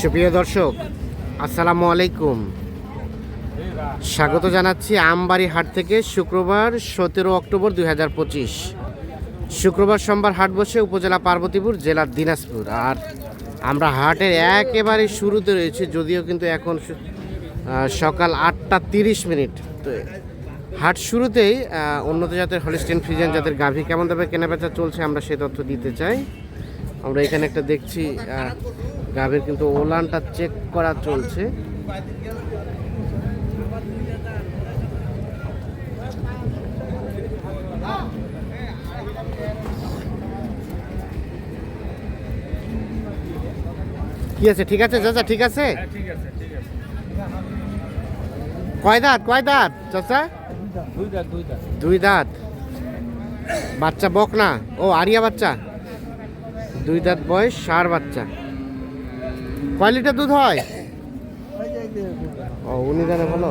সুপ্রিয় দর্শক, আসসালামু আলাইকুম। স্বাগত জানাচ্ছি আমবাড়ি হাট থেকে শুক্রবার সতেরো অক্টোবর দুই হাজার পঁচিশ। শুক্রবার সোমবার হাট বসে উপজেলা পার্বতীপুর, জেলার দিনাজপুর। আর আমরা হাটের একেবারে শুরুতে রয়েছে, যদিও কিন্তু এখন সকাল আটটা তিরিশ মিনিট। তো হাট শুরুতেই উন্নত জাতের হলিস্টেন ফ্রিজেন জাতের গাভী কেমন দামে কেনাবেচা চলছে আমরা সেই তথ্য দিতে চাই। আমরা এখানে একটা দেখছি গাভীর কিন্তু ওলানটা চেক করা চলছে। কি আছে? ঠিক আছে চাচা ঠিক আছে? আছে কয় দাঁত কয় দাঁত চাচা? দুইটা দুই দাঁত। বাচ্চা বক না ও আরিয়া বাচ্চা? দুই দাঁত বয়স সার বাচ্চা। কয় লিটার দুধ হয়? ও উনি জানে ভালো।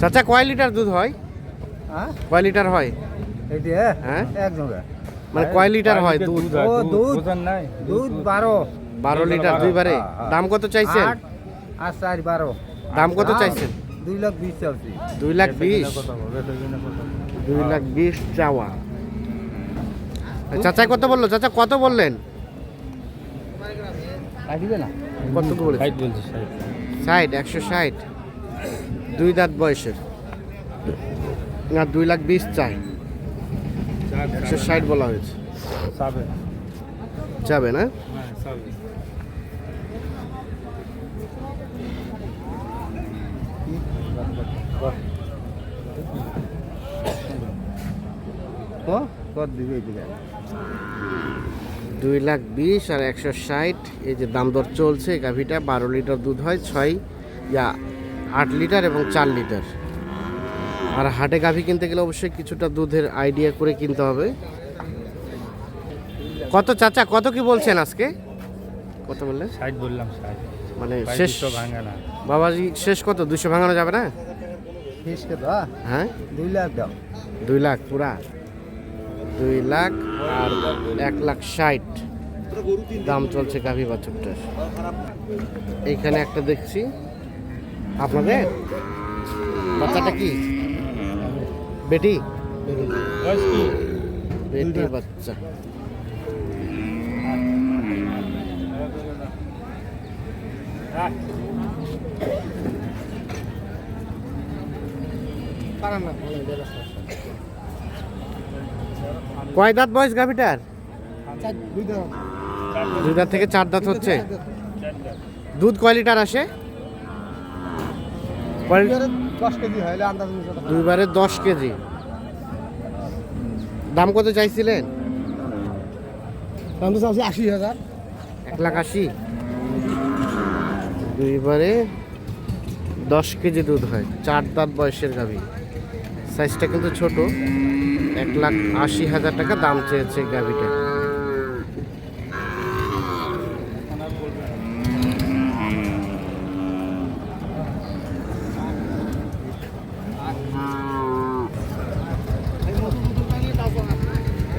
চাচা কয় লিটার দুধ হয়? হ্যাঁ? কয় লিটার হয়? হ্যাঁ? মানে কয় লিটার হয় দুধ? দুধ। দুধ বারো। বারো লিটার দুইবারে। হ্যাঁ, হ্যাঁ। দাম কত চাইছেন? আর চার বারো। দাম কত চাইছেন? দুই লাখ বিশ দুই লাখ দুই লাখ চাওয়া। চাচা কত বলল? চাচা কত বললেন? বলে ষাট একশো ষাট। দুই দাঁত বয়সের। না দুই লাখ বিশ চাই। একশো ষাট বলা হয়েছে। যাবে না হ্যাঁ সাবে তো কত দিবে দুই লাখ বিশ আর একশো ষাট এই যে দাম দর চলছে গাভিটা বারো লিটার দুধ হয় ছয় ইয়া আট লিটার এবং চার লিটার। আর হাটে গাভি কিনতে গেলে অবশ্যই কিছুটা দুধের আইডিয়া করে কিনতে হবে। কত চাচা কত কি বলছেন আজকে? কত বললেন? ষাট বললাম ষাট। মানে শেষ বাবাজি শেষ কত? দুশো ভাঙানো যাবে না? হ্যাঁ? দুই লাখ দাও। দুই লাখ পুরা? দুই লাখ আর এক লাখ ষাট। দাম চলছে গাভী বাছুরটার। এইখানে একটা দেখছি। আপনাদের? বাচ্চাটা কি? বেটি? বেটি বাচ্চা। কয় দাঁত বয়স গাভীটার? দুই দাঁত থেকে চার দাঁত হচ্ছে? দুধ কয় লিটার আসে? দুইবারে দশ কেজি। দাম কত চাইছিলেন? দাম তো চাচ্ছি আশি হাজার। এক লাখ আশি। দুইবারে দশ কেজি দুধ হয়, চার দাঁত বয়সের গাভী। সাইজটা কিন্তু ছোট, এক লাখ আশি হাজার টাকা দাম চেয়েছে গাভীটা।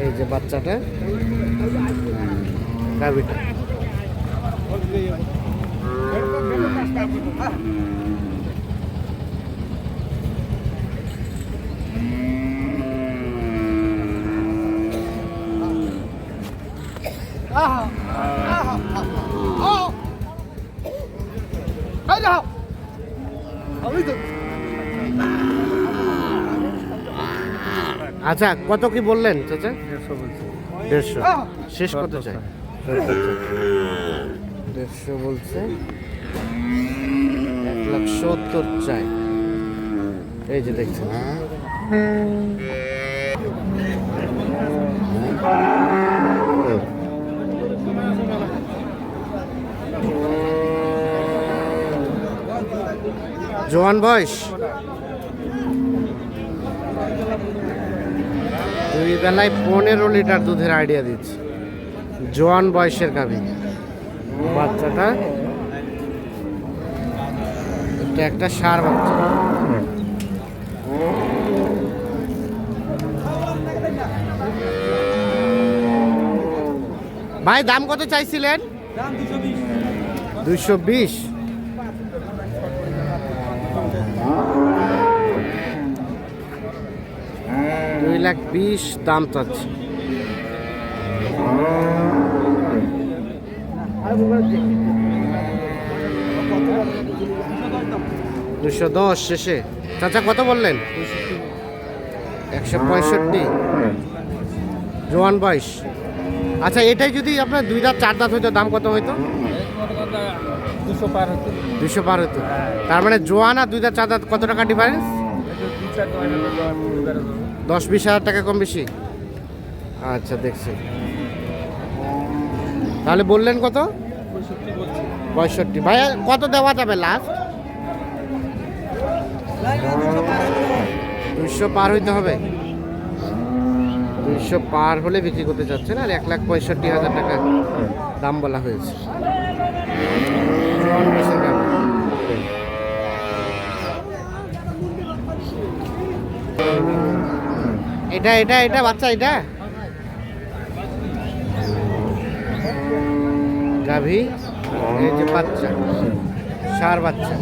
এই যে বাচ্চাটা, গাভীটা। আচ্ছা কত কি বললেন চাচা? দেড়শো বলছি। দেড়শো। শেষ কত চাই? দেড়শো বলছে। এক লাখ সত্তর চাই। এই যে দেখছেন জোয়ান বয়স? দুই বেলায় পনেরো লিটার দুধের আইডিয়া দিচ্ছে। জোয়ান বয়সের গাভী বাচ্চাটা এটা একটা সার বাচ্চা। ভাই দাম কত চাইছিলেন? দুশো বিশ দুইশো বিশ দুই লাখ বিশ দাম চাচ্ছে। দুশো দশ শেষে। চাচা, কত বললেন? একশো পঁয়ষট্টি। জোয়ান বয়স আচ্ছা এটাই যদি আপনার দুই দাঁত, চার দাঁত হইতো, দাম কত হইতো? দুশো পার হতো তার মানে জোয়ান আর দুই দাঁত, চার দাঁত কত টাকা ডিফারেন্স দশ বিশ হাজার টাকা কম বেশি? আচ্ছা দেখছি। তাহলে বললেন কত? পঁয়ষট্টি ভাইয়া, কত দেওয়া যাবে লাস্ট দুইশো পার হইতে হবে। দুইশো পার হলে বিক্রি করতে চাচ্ছেন, আর এক লাখ পঁয়ষট্টি হাজার টাকা দাম বলা হয়েছে জোয়ান বয়সের গাভী। এটা এটা এটা বাচ্চা, এটা? গাভী, এই যে বাচ্চা, সার বাচ্চা।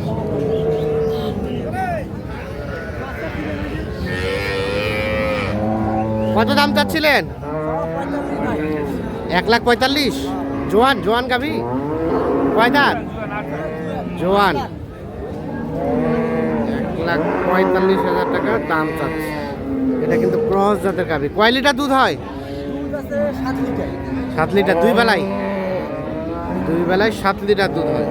কত দাম চাচ্ছিলেন? এক লাখ পঁয়তাল্লিশ। জোয়ান জোয়ান গাভী? কয়দার জোয়ান। এক লাখ পঁয়তাল্লিশ হাজার টাকা দাম চাচ্ছে। এটা কিন্তু ক্রস জাতের গাভি কয় লিটার দুধ হয়? সাত লিটার। সাত লিটার দুই বেলায়? দুই বেলায় সাত লিটার দুধ হয়।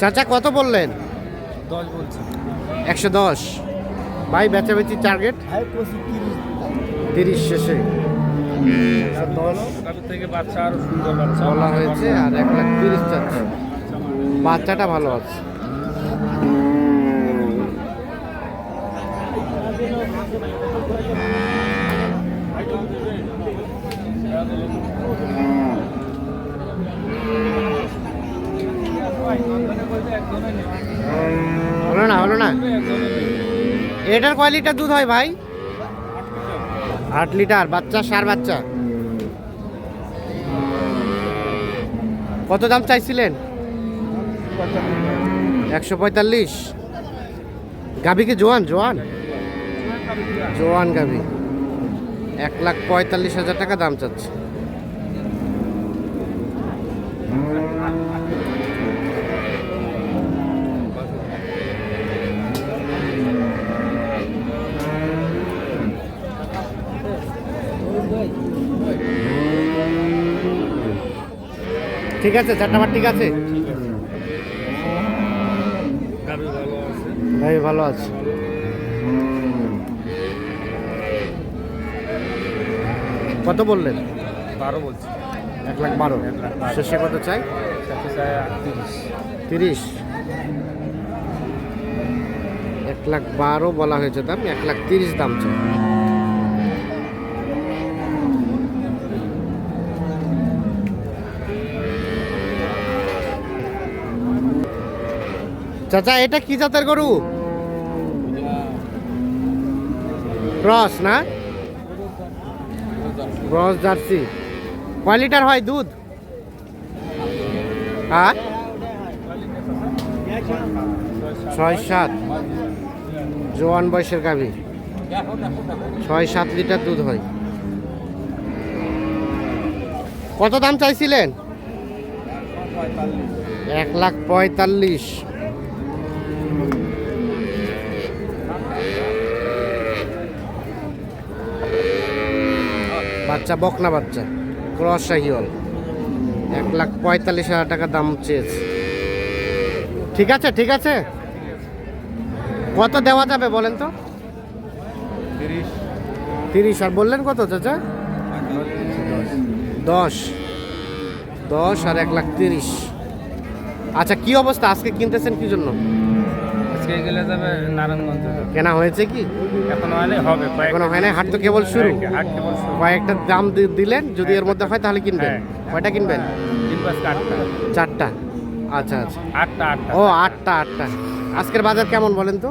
চাচা কত বললেন? দশ বলছি। একশো দশ। ভাই বেচাবেচি টার্গেট তিরিশ। তিরিশ শেষে। দশ? তাদের থেকে বাচ্চা আরও সুন্দর বাচ্চা। বলা হয়েছে আর এক লাখ তিরিশ চাচ্ছে বাচ্চাটা ভালো আছে। হলো না হলো না। এটার কয় লিটার দুধ হয় ভাই? আট লিটার, বাচ্চা, সার বাচ্চা। কত দাম চাইছিলেন? একশো পঁয়তাল্লিশ। গাভী কি জোয়ান? জোয়ান? জোয়ান গাভী। এক লাখ পঁয়তাল্লিশ হাজার টাকা দাম চাচ্ছে। ঠিক আছে চারটা ঠিক আছে? ভাই ভালো আছে। কত বললেন? বারো বলছি। এক লাখ বারো। শেষে কত চাই? তিরিশ। এক লাখ বারো বলা হয়েছে দাম এক লাখ তিরিশ দাম চাই। চাচা, এটা কি জাতের গরু? ক্রস, না? Cross jersey. কয় লিটার হয় দুধ? হ্যাঁ? ছয় সাত। জোয়ান বয়সের গাভী। ছয় সাত লিটার দুধ হয়। কত দাম চাইছিলেন? এক লাখ পঁয়তাল্লিশ। বাচ্চা বকনা বাচ্চা ক্রস শাহিওয়াল। এক লাখ পঁয়তাল্লিশ হাজার টাকা দাম চেয়েছে। ঠিক আছে ঠিক আছে? কত দেওয়া যাবে বলেন তো? তিরিশ। তিরিশ আর বললেন কত চাচা? দশ। দশ আর এক লাখ তিরিশ। আচ্ছা কি অবস্থা? আজকে কিনতেছেন কি জন্য? আজকে গেলে যাবে নারায়ণগঞ্জ কেনা হয়েছে কি? এখন হলে হবে এখনও হয় না হাট তো কেবল শুরু। হাট কেবল শুরু। কয়েকটা দাম দিলেন যদি এর মধ্যে হয় তাহলে কিনবেন। হ্যাঁ। কয়টা কিনবেন? চারটা। আচ্ছা আচ্ছা। আটটা আটটা। ও আটটা আটটা। আজকের বাজার কেমন বলেন তো?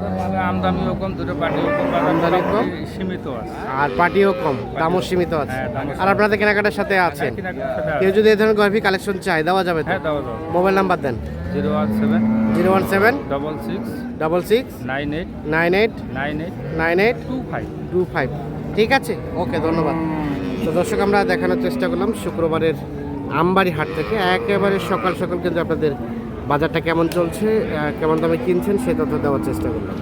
মানে আমদামিও কম দুটো পাটিও কম বাজার কম? সীমিত আছে। আর পার্টিও কম দামও সীমিত আছে। হ্যাঁ, আর আপনাদের কেনাকাটার সাথে হ্যাঁ, সাথে কেউ যদি এই ধরনের গর্ভি কালেকশন চাই দেওয়া যাবে তো? হ্যাঁ দাও দাও মোবাইল নাম্বার দেন। Zero one seven. Zero one seven. Double six. Double six. Nine eight. Nine eight. Nine eight. Nine eight. Two five. Two five. ঠিক আছে? ওকে ধন্যবাদ। তো দর্শক আমরা দেখানোর চেষ্টা করলাম শুক্রবারের আমবাড়ি হাট থেকে। একেবারে সকাল সকাল কিন্তু আপনাদের বাজারটা কেমন চলছে কেমন দামে কিনছেন সেই তথ্য দেওয়ার চেষ্টা করলাম।